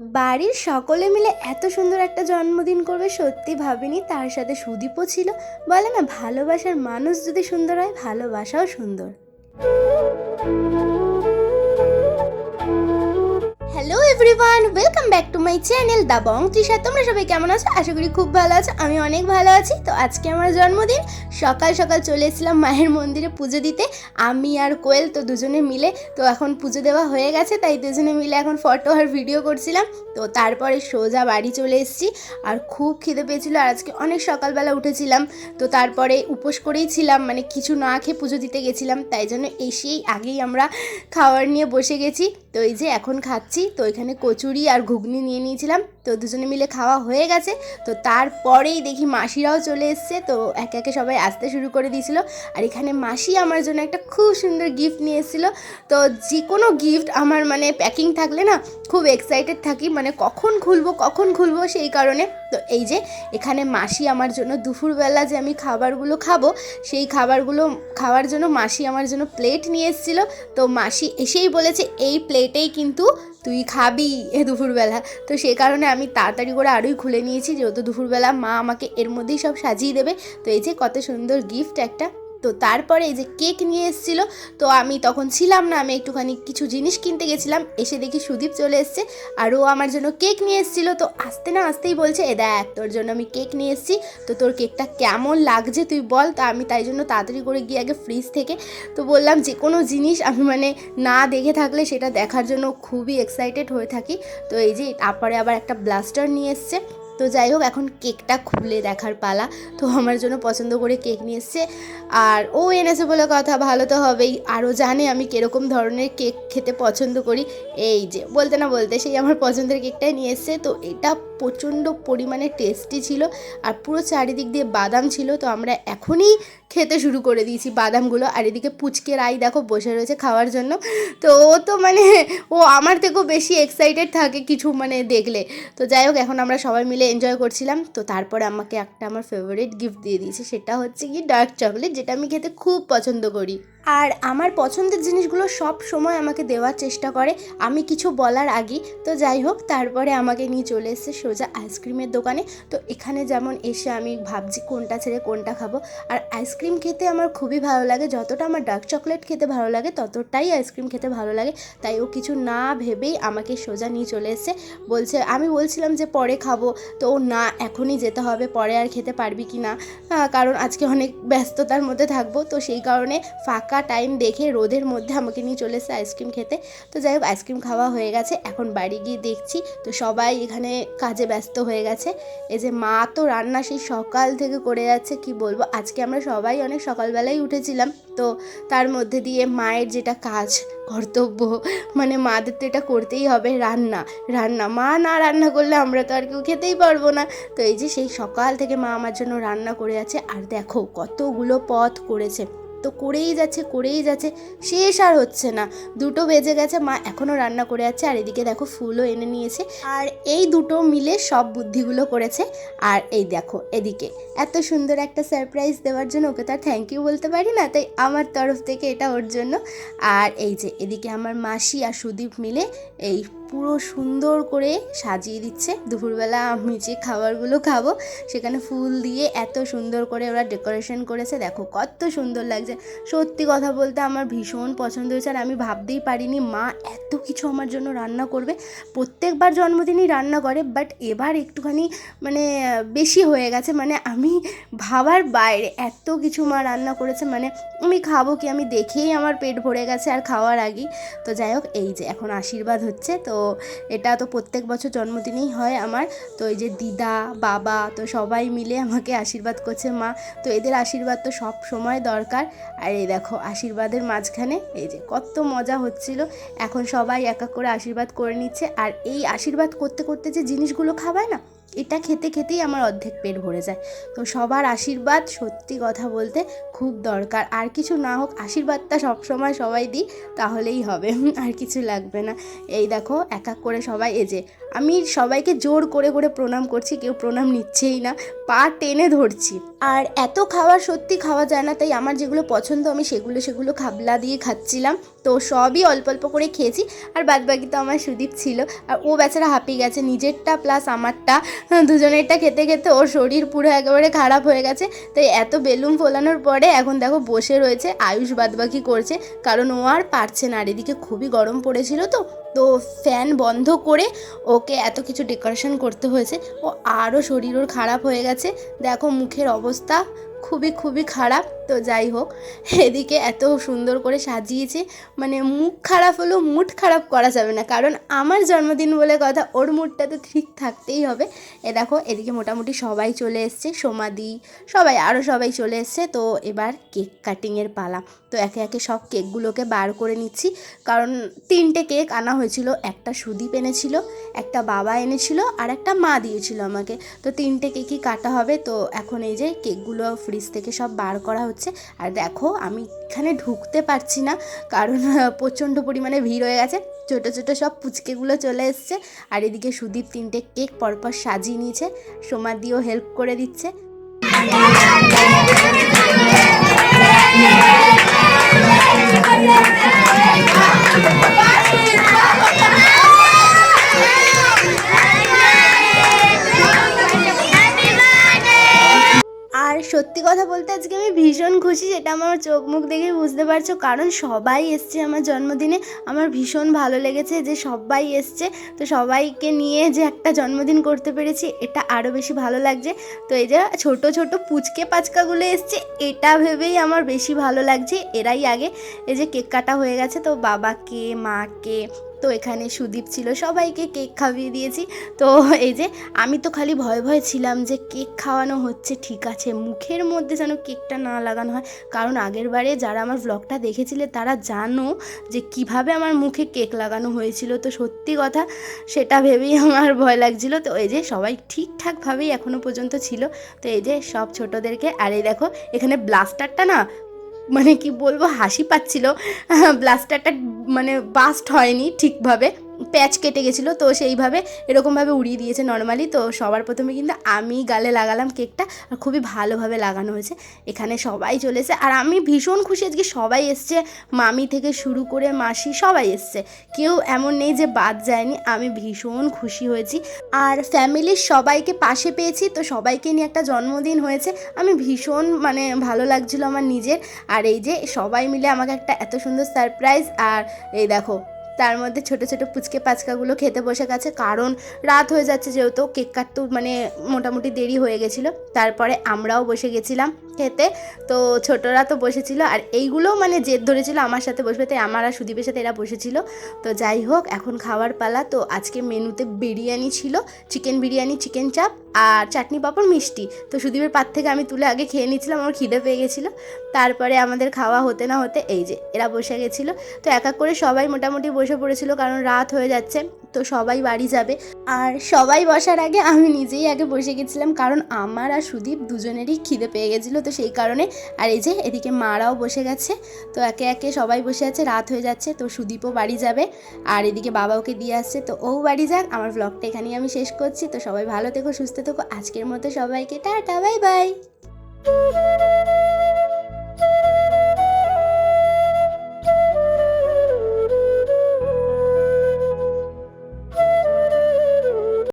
বাড়ির সকলে মিলে এত সুন্দর একটা জন্মদিন করবে, সত্যি ভাবিনি। তার সাথে সুদীপও ছিল। বলে না, ভালোবাসার মানুষ যদি সুন্দর হয়, ভালোবাসাও সুন্দর। Everyone welcome back to my channel the Bong Trisha তোমরা সবাই কেমন আছো? আশা করি খুব ভালো আছো, আমি অনেক ভালো আছি। তো আজকে আমার জন্মদিন। সকাল সকাল চলে এসেছিলাম মায়ের মন্দিরে পুজো দিতে। আমি আর কোয়েল তো দুজনে মিলে, তো এখন পুজো দেওয়া হয়ে গেছে, তাই দুজনে মিলে এখন ফটো আর ভিডিও করছিলাম। তো তারপরে সোজা বাড়ি চলে এসেছি, আর খুব খিদে পেয়েছিল, আর আজকে অনেক সকালবেলা উঠেছিলাম। তো তারপরে উপোস করেই ছিলাম মানে কিছু না খেয়ে পুজো দিতে গেছিলাম, তাই জন্য এসেই আগেই আমরা খাবার নিয়ে বসে গেছি। তো এই যে এখন খাচ্ছি তো এখানে কচুরি আর ঘুগনি নিয়ে নিয়েছিলাম। তো দুজনে মিলে খাওয়া হয়ে গেছে। তো তারপরেই দেখি মাসিরাও চলে এসছে। তো একে একে সবাই আসতে শুরু করে দিয়েছিল। আর এখানে মাসি আমার জন্য একটা খুব সুন্দর গিফট নিয়ে এসেছিল। তো যে কোনো গিফট আমার মানে প্যাকিং থাকলে না, খুব এক্সাইটেড থাকি। মানে কখন খুলবো কখন খুলবো সেই কারণে। তো এই যে এখানে মাসি আমার জন্য দুপুরবেলা যে আমি খাবারগুলো খাব, সেই খাবারগুলো খাওয়ার জন্য মাসি আমার জন্য প্লেট নিয়ে এসেছিল। তো মাসি এসেই বলেছে, এই প্লেটেই কিন্তু তুই খাবি এ দুপুরবেলা। তো সে কারণে আমি তাড়াতাড়ি করে আরোই খুলে নিয়েছি, যেহেতু দুপুরবেলা মা আমাকে এর মধ্যেই সব সাজিয়ে দেবে। তো এই যে কত সুন্দর গিফট একটা। তো তারপরে এই যে কেক নিয়ে এসেছিল, তো আমি তখন ছিলাম না, আমি একটুখানি কিছু জিনিস কিনতে গেছিলাম, এসে দেখি সুদীপ চলে এসছে আর ও আমার জন্য কেক নিয়ে এসেছিল, তো আসতে না আসতেই বলছে, এ দেখ, তোর জন্য আমি কেক নিয়ে এসেছি, তো তোর কেকটা কেমন লাগছে তুই বল। তো আমি তাই জন্য তাড়াতাড়ি করে গিয়ে আগে ফ্রিজ থেকে, তো বললাম যে কোনো জিনিস আমি মানে না দেখে থাকলে সেটা দেখার জন্য খুবই এক্সাইটেড হয়ে থাকি। তো এই যে তারপরে আবার একটা ব্লাস্টার নিয়ে এসছে। তো যাই হোক, এখন কেকটা খুলে দেখার পালা। তো আমার জন্য পছন্দ করে কেক নিয়ে এসছে। আর ও এনেছে বলে কথা, ভালো তো হবেই। আরও জানে আমি কীরকম ধরনের কেক খেতে পছন্দ করি। এই যে, বলতে না বলতে সেই আমার পছন্দের কেকটাই নিয়ে এসছে। তো এটা প্রচণ্ড পরিমাণে টেস্টি ছিল আর পুরো চারিদিক দিয়ে বাদাম ছিল। তো আমরা এখনই খেতে শুরু করে দিয়েছি বাদামগুলো। আর এদিকে পুচকে রাই দেখো বসে রয়েছে খাওয়ার জন্য। তো ও তো মানে ও আমার থেকেও বেশি এক্সাইটেড থাকে কিছু মানে দেখলে। তো যাই হোক, এখন আমরা সবাই মিলে এনজয় করছিলাম। তো তারপরে আমাকে একটা আমার ফেভারিট গিফট দিয়ে দিয়েছে। সেটা হচ্ছে কি ডার্ক চকলেট যেটা আমি খেতে খুব পছন্দ করি। আর আমার পছন্দের জিনিসগুলো সব সময় আমাকে দেওয়ার চেষ্টা করে। আমি কিছু বলার আগেই তো যাই হোক, তারপরে আমাকে নিয়ে চলে এসেছে সোজা আইসক্রিমের দোকানে। তো এখানে যেমন এসে আমি ভাবছি কোনটা ছেড়ে কোনটা খাব। আর আইসক্রিম খেতে আমার খুবই ভালো লাগে। যতটা আমার ডার্ক চকলেট খেতে ভালো লাগে, ততটাই আইসক্রিম খেতে ভালো লাগে। তাই ও কিছু না ভেবেই আমাকে সোজা নিয়ে চলে এসেছে। বলছে, আমি বলছিলাম যে পরে খাব। তো ও, না, এখনই যেতে হবে। পরে আর খেতে পারবি কি না কারণ আজকে অনেক ব্যস্ততার মধ্যে থাকব। তো সেই কারণে ফাঁকা টাইম দেখে রোদের মধ্যে আমাকে নিয়ে চলে এসেছে আইসক্রিম খেতে। তো যাই হোক আইসক্রিম খাওয়া হয়ে গেছে। এখন বাড়ি গিয়ে দেখছি, তো সবাই এখানে কাজে ব্যস্ত হয়ে গেছে। এই যে মা তো রান্না সেই সকাল থেকে করে যাচ্ছে, কি বলব? আজকে আমরা সবাই অনেক সকালবেলাই উঠেছিলাম। তো তার মধ্যে দিয়ে মায়ের যেটা কাজ, কর্তব্য মানে মাদের তো এটা করতেই হবে, রান্না। রান্না, মা না রান্না করলে আমরা তো আর কেউ খেতেই পারব না। তো এই যে সেই সকাল থেকে মা আমার জন্য রান্না করে আছে। আর দেখো কতগুলো পথ করেছে। তো করেই যাচ্ছে করেই যাচ্ছে, শেষ আর হচ্ছে না। দুটো বেজে গেছে, মা এখনও রান্না করে আছে, আর এদিকে দেখো ফুলও এনে নিয়েছে। আর এই দুটো মিলে সব বুদ্ধিগুলো করেছে। আর এই দেখো, এদিকে। এত সুন্দর একটা সারপ্রাইজ দেওয়ার জন্য ওকে তো আর থ্যাংক ইউ বলতে পারি না, তাই আমার তরফ থেকে এটা ওর জন্য। আর এই যে, এদিকে আমার মাসি আর সুদীপ মিলে এই পুরো সুন্দর করে সাজিয়ে দিচ্ছে। দুপুরবেলা আমি যে খাবারগুলো খাব, সেখানে ফুল দিয়ে এত সুন্দর করে ওরা ডেকোরেশন করেছে। দেখো কত সুন্দর লাগছে। সত্যি কথা বলতে আমার ভীষণ পছন্দ হয়েছে আর আমি ভাবতেই পারিনি মা এত কিছু আমার জন্য রান্না করবে। প্রত্যেকবার জন্মদিনই রান্না করে বাট এবার একটুখানি মানে বেশি হয়ে গেছে। মানে আমি ভাবার বাইরে এত কিছু মা রান্না করেছে। মানে আমি খাব কি? আমি দেখেই আমার পেট ভরে গেছে আর খাওয়ার আগেই। তো যাই হোক, এই যে এখন আশীর্বাদ হচ্ছে। তো এটা তো প্রত্যেক বছর জন্মদিনেই হয় আমার। তো এই যে দিদা, বাবা, তো সবাই মিলে আমাকে আশীর্বাদ করছে মা। তো এদের আশীর্বাদ তো সব সময় দরকার। আর এই দেখো, আশীর্বাদের মাঝখানে এই যে কত মজা হচ্ছিল। এখন সবাই এক এক করে আশীর্বাদ করে নিচ্ছে। আর এই আশীর্বাদ করতে করতে যে জিনিসগুলো খাবায় না এটা খেতে খেতেই আমার অর্ধেক পেট ভরে যায়। তো সবার আশীর্বাদ সত্যি কথা বলতে খুব দরকার। আর কিছু না হোক, আশীর্বাদটা সবসময় সবাই দিই, তাহলেই হবে। আর কিছু লাগবে না। এই দেখো, এক এক করে সবাই যে, আমি সবাইকে জোর করে করে প্রণাম করছি, কেউ প্রণাম নিচ্ছেই না, পা টেনে ধরছি। আর এত খাবার সত্যি খাওয়া যায় না, তাই আমার যেগুলো পছন্দ আমি সেগুলো সেগুলো খাবলা দিয়ে খাচ্ছিলাম। তো সবই অল্প অল্প করে খেয়েছি। আর বাদ বাকি তো আমার সুদীপ ছিল। আর ও বেচারা হাঁপিয়ে গেছে। নিজেরটা প্লাস আমারটা হ্যাঁ, দুজনেরটা খেতে খেতে ওর শরীর পুরো একেবারে খারাপ হয়ে গেছে। তাই এত বেলুন ফোলানোর পরে এখন দেখো বসে রয়েছে আয়ুষ বাদবাকি করছে। কারণ ও আর পারছে না। আর এদিকে খুবই গরম পড়েছিল তো। তো ফ্যান বন্ধ করে ওকে এত কিছু ডেকোরেশন করতে হয়েছে। ও আরও শরীর ওর খারাপ হয়ে গেছে। দেখো মুখের অবস্থা খুবই খুবই খারাপ। তো যাই হোক, এদিকে এত সুন্দর করে সাজিয়েছে মানে মুখ খারাপ হলেও মুড খারাপ করা যাবে না। কারণ আমার জন্মদিন বলে কথা, ওর মুডটা তো ঠিক থাকতেই হবে। এ দেখো, এদিকে মোটামুটি সবাই চলে এসছে, সোমাদি, সবাই আরও সবাই চলে এসছে। তো এবার কেক কাটিংয়ের পালা। তো একে একে সব কেকগুলোকে বার করে নিচ্ছি। কারণ তিনটে কেক আনা হয়েছিল, একটা সুদীপ এনেছিল, একটা বাবা এনেছিল, আর একটা মা দিয়েছিল আমাকে। তো তিনটে কেকই কাটা হবে। তো এখন এই যে কেকগুলো ফ্রিজ থেকে সব বার করা হচ্ছে। আর দেখো, আমি এখানে ঢুকতে পারছি না, কারণ প্রচণ্ড পরিমাণে ভিড় হয়ে গেছে। ছোটো ছোটো সব পুচকেগুলো চলে এসছে। আর এদিকে সুদীপ তিনটে কেক পরপর সাজিয়ে নিয়েছে। সোমাদিও হেল্প করে দিচ্ছে। আর সত্যি কথা বলতে আজকে আমি ভীষণ খুশি, সেটা আমার চোখ মুখ দেখে বুঝতে পারছ। কারণ সবাই এসছে আমার জন্মদিনে, আমার ভীষণ ভালো লেগেছে যে সবাই এসছে। তো সবাইকে নিয়ে যে একটা জন্মদিন করতে পেরেছি, এটা আরও বেশি ভালো লাগছে। তো এই যে ছোট ছোট পুচকে পাচকাগুলো এসছে, এটা ভেবেই আমার বেশি ভালো লাগছে। এরাই আগে, এই যে কেক কাটা হয়ে গেছে, তো বাবাকে, মাকে তো এখানে সুদীপ ছিল, সবাইকে কেক খাইয়ে দিয়েছি। তো এই যে আমি তো খালি ভয় ভয় ছিলাম যে কেক খাওয়ানো হচ্ছে, ঠিক আছে, মুখের মধ্যে যেন কেকটা না লাগানো হয়। কারণ আগের বারে যারা আমার ব্লগটা দেখেছিলে, তারা জানো যে কীভাবে আমার মুখে কেক লাগানো হয়েছিল। তো সত্যি কথা, সেটা ভেবেই আমার ভয় লাগছিল। তো এই যে সবাই ঠিকঠাকভাবেই এখনও পর্যন্ত ছিল। তো এই যে সব ছোটোদেরকে, আর এই দেখো, এখানে ব্লাস্টারটা না মানে কি বলব হাসি পাচ্ছিল। ব্লাস্টারটা মানে বাস্ট হয়নি ঠিকভাবে। প্যাচ কেটে গেছিল, তো সেইভাবে এরকমভাবে উড়িয়ে দিয়েছে নর্মালি তো সবার প্রথমে কিন্তু আমি গালে লাগালাম কেকটা, আর খুবই ভালোভাবে লাগানো হয়েছে। এখানে সবাই চলে এসেছে, আর আমি ভীষণ খুশি আজকে সবাই এসছে। মামি থেকে শুরু করে মাসি সবাই এসছে। কেউ এমন নেই যে বাদ যায়নি, আমি ভীষণ খুশি হয়েছি। আর ফ্যামিলির সবাইকে পাশে পেয়েছি, তো সবাইকে নিয়ে একটা জন্মদিন হয়েছে। আমি ভীষণ মানে ভালো লাগছিল আমার নিজের। আর এই যে সবাই মিলে আমাকে একটা এত সুন্দর সারপ্রাইজ আর এই দেখো তার মধ্যে ছোট ছোট পুচকে পাচকাগুলো খেতে বসে গেছে। কারণ রাত হয়ে যাচ্ছে যেহেতু, কেক কাটতেও মানে মোটামুটি দেরি হয়ে গেছিল। তারপরে আমরাও বসে গেছিলাম খেতে। তো ছোটরা তো বসেছিল আর এইগুলোও মানে জেদ ধরেছিল আমার সাথে বসবে, তাই আমার আর সুদীপের সাথে এরা বসেছিল। তো যাই হোক, এখন খাওয়ার পালা। তো আজকে মেনুতে বিরিয়ানি ছিল, চিকেন বিরিয়ানি, চিকেন চাপ আর চাটনি পাঁপড় মিষ্টি। তো সুদীপের পাত থেকে আমি তুলে আগে খেয়ে নিয়েছিলাম, আমার খিদে পেয়ে গেছিল। তারপরে আমাদের খাওয়া হতে না হতে এই যে, এরা বসে গেছিল। তো এক এক করে সবাই মোটামুটি বসে পড়েছিল, কারণ রাত হয়ে যাচ্ছে। তো সবাই বাড়ি যাবে। আর সবাই বসার আগে আমি নিজেই আগে বসে গেছিলাম, কারণ আমার আর সুদীপ দুজনেরই খিদে পেয়ে গেছিল তো সেই কারণে। আর এই যে এদিকে মারাও বসে গেছে, তো একে একে সবাই বসে আছে, রাত হয়ে যাচ্ছে, তো সুদীপও বাড়ি যাবে। আর এদিকে বাবা ওকে দিয়ে আসছে, তো ও বাড়ি যাক, আমার ব্লগটা এখানেই আমি শেষ করছি, তো সবাই ভালো থেকো, সুস্থ থেকো, আজকের মতো সবাইকে টাটা, বাই বাই।